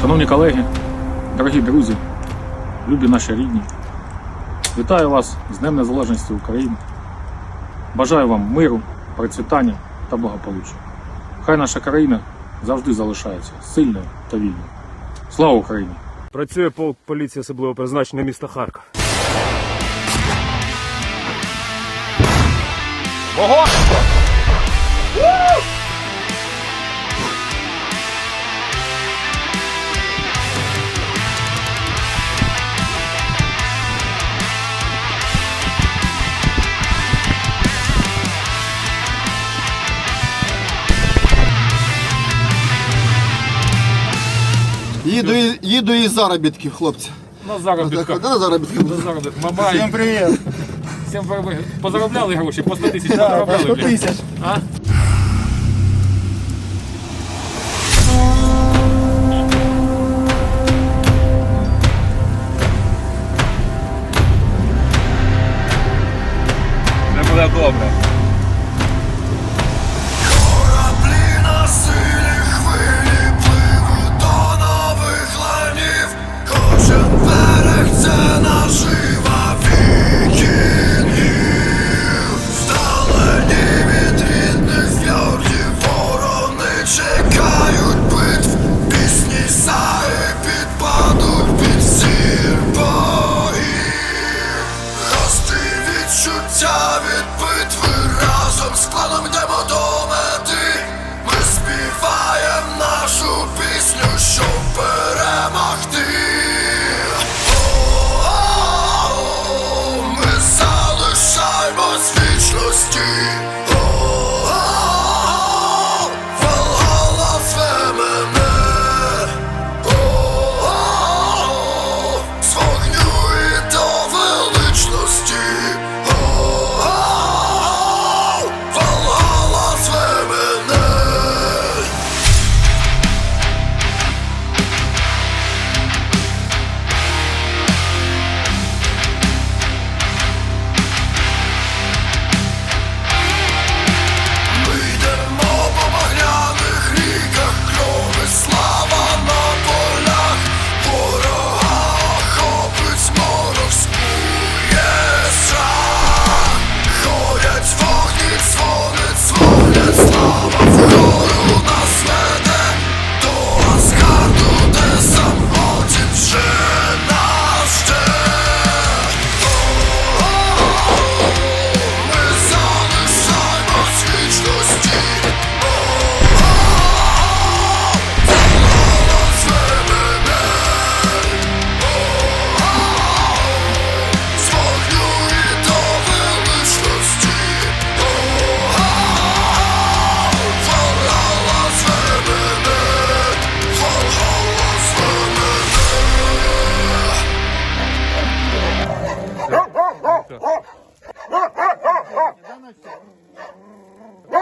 Шановні колеги, дорогі друзі, любі наші рідні, вітаю вас з Днем Незалежності України. Бажаю вам миру, процвітання та благополуччя. Хай наша країна завжди залишається сильною та вільною. Слава Україні! Працює полк поліції особливого призначення міста Харкова. Їду, і- їду із заробітків, хлопці. На Так, заробітках. на заробітків. На заробітках. Мамай. Всем привет! Всім привіт. Позаробляли гроші, по 100 тисяч позаробляли. 100 блін. тысяч. А? Не буде добре. Відчуття від битви разом з кланом Oh.